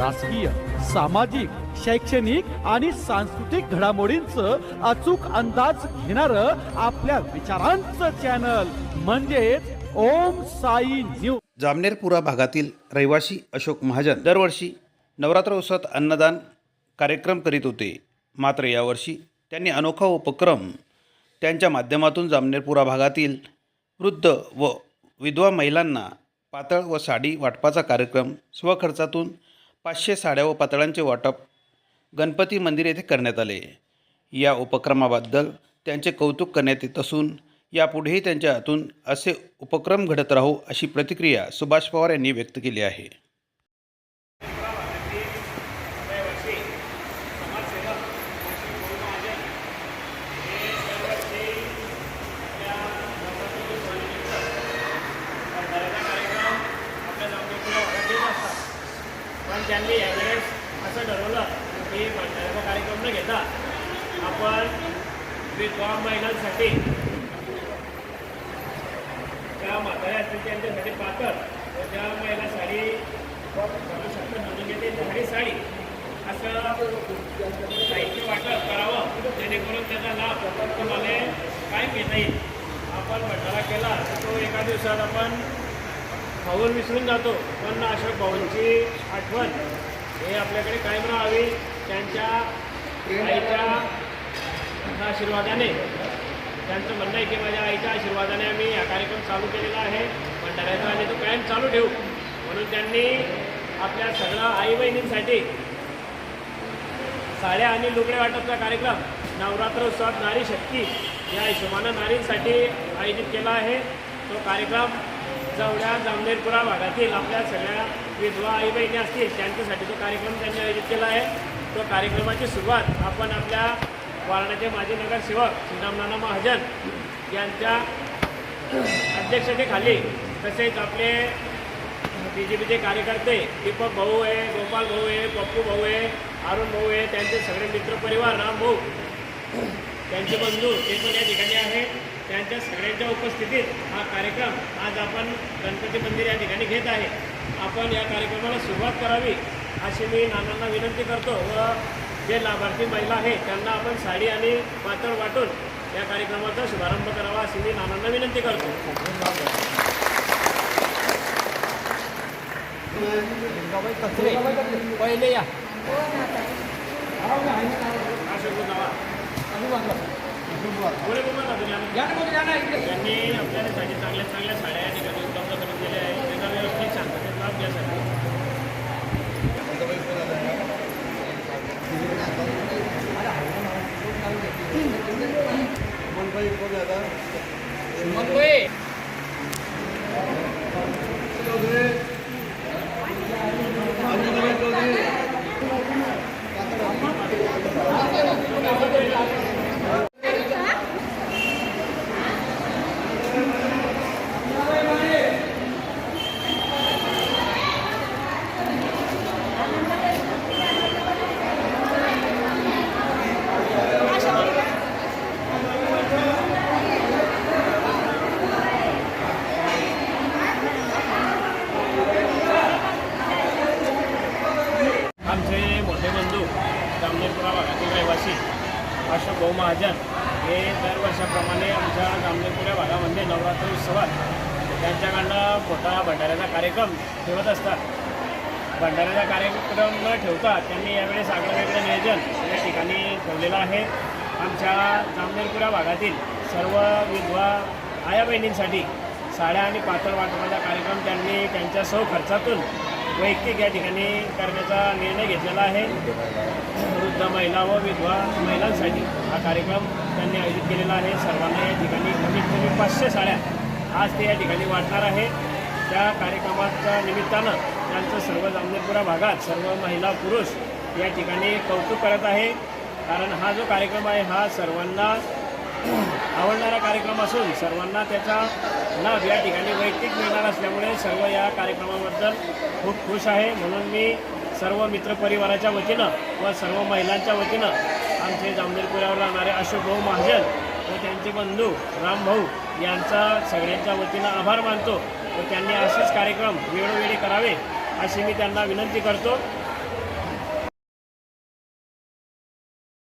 राजकीय सामाजिक शैक्षणिक आणि सांस्कृतिक घडामोडींचं अचूक अंदाज घेणार आपल्या विचारांचं चॅनल म्हणजेच ओम साई न्यूज जामनेरपुरा भागातील रहिवासी अशोक महाजन दरवर्षी नवरात्र उत्सवात अन्नदान कार्यक्रम करीत होते. मात्र यावर्षी त्यांनी अनोखा उपक्रम त्यांच्या माध्यमातून जामनेरपुरा भागातील वृद्ध व विधवा महिलांना पातळ व साडी वाटपाचा कार्यक्रम स्वखर्चातून पाचशे साड्या व पातळांचे वाटप गणपती मंदिर येथे करण्यात आले. या उपक्रमाबद्दल त्यांचे कौतुक करण्यात येत असून यापुढेही त्यांच्या हातून असे उपक्रम घडत राहू अशी प्रतिक्रिया सुभाष पवार यांनी व्यक्त केली आहे. त्यांनी यावेळेस असं ठरवलं की भंडाऱ्याचा कार्यक्रम न घेता आपण विधवा महिलांसाठी ज्या म्हाताऱ्या असतील त्यांच्यासाठी पातळ व ज्या महिला साडी घालू शकतात म्हणून घेते त्यांच्यासाठी साडी असं साहित्य वाटप करावं जेणेकरून त्याचा लाभ तुम्हाला काय घेता येईल? आपण भंडारा केला तर तो एका दिवसात आपण पाहून विसरून जातो. पण अशोक भाऊंची आठवण हे आपल्याकडे कायम राहावी त्यांच्या आईच्या आशीर्वादाने. त्यांचं म्हणणं आहे की माझ्या आईच्या आशीर्वादाने आम्ही हा कार्यक्रम चालू केलेला आहे. भंडाऱ्याचा आणि तो कायम चालू ठेवू. म्हणून त्यांनी आपल्या सगळ्या आई बहिणींसाठी साड्या आणि लुगडे वाटपचा कार्यक्रम नवरात्र उत्सवात नारी शक्ती या हिशोबानं नारींसाठी आयोजित केला आहे. तो कार्यक्रम जवळ्या जामनेरपुरा भागातील आपल्या सगळ्या विधवा आई बहिणी असतील त्यांच्यासाठी तो कार्यक्रम त्यांनी आयोजित केला आहे. तो कार्यक्रमाची सुरुवात आपण आपल्या वारणाचे माजी नगरसेवक श्रीरामनाना महाजन यांच्या अध्यक्षतेखाली तसेच आपले बी जे पीचे कार्यकर्ते दीपक भाऊ आहे गोपाल भाऊ आहे पप्पू भाऊ आहे अरुण भाऊ आहे त्यांचे सगळे मित्रपरिवार राम भाऊ त्यांचे बंधू ते पण या ठिकाणी आहे त्यांच्या सगळ्यांच्या उपस्थितीत हा कार्यक्रम आज आपण गणपती मंदिर या ठिकाणी घेत आहे. आपण या कार्यक्रमाला सुरुवात करावी अशी मी नानांना विनंती करतो व जे लाभार्थी महिला आहे त्यांना आपण साडी आणि पातळ वाटून या कार्यक्रमाचा शुभारंभ करावा अशी मी नानांना विनंती करतो. पहिले या. त्यांनी आपल्यासाठी चांगल्या चांगल्या साड्या या ठिकाणी उपलब्ध करून दिल्या आहेत त्याचा व्यवस्थित शांततेत लाभ घ्यासाठी आमचे मोठे बंधू जामनेरपुरा भागातील रहिवासी अशोक भाऊ महाजन हे दरवर्षाप्रमाणे आमच्या जामनेरपुरा भागामध्ये नवरात्र उत्सवात त्यांच्याकडनं मोठा भंडाऱ्याचा कार्यक्रम ठेवत असतात. भंडाऱ्याचा कार्यक्रम न ठेवता त्यांनी यावेळेस आगळं वेगळं नियोजन या ठिकाणी ठेवलेलं आहे. आमच्या जामनेरपुरा भागातील सर्व विधवा आया बहिणींसाठी साड्या आणि पातळ वाटपाचा कार्यक्रम त्यांनी त्यांच्या सौ खर्चातून वैयक्तिक या ठिकाणी करण्याचा निर्णय घेतलेला आहे. वृद्ध महिला व विधवा महिलांसाठी हा कार्यक्रम त्यांनी आयोजित केलेला आहे. सर्वांना या ठिकाणी कमीत कमी पाचशे साड्या आज ते या ठिकाणी वाटणार आहे. त्या कार्यक्रमाच्या निमित्तानं त्यांचं सर्व जामनेपुरा भागात सर्व महिला पुरुष या ठिकाणी कौतुक करत आहे. कारण हा जो कार्यक्रम आहे हा सर्वांना आवडणारा कार्यक्रम असून सर्वांना त्याचा लाभ या ठिकाणी वैयक्तिक मिळणार असल्यामुळे सर्व या कार्यक्रमाबद्दल खूप खुश आहे. म्हणून मी सर्व मित्रपरिवाराच्या वतीनं व सर्व महिलांच्या वतीनं आमचे जामनेरपुऱ्यावर राहणारे अशोक भाऊ महाजन व त्यांचे बंधू रामभाऊ यांचा सगळ्यांच्या वतीनं आभार मानतो व त्यांनी असेच कार्यक्रम वेळोवेळी करावे अशी मी त्यांना विनंती करतो.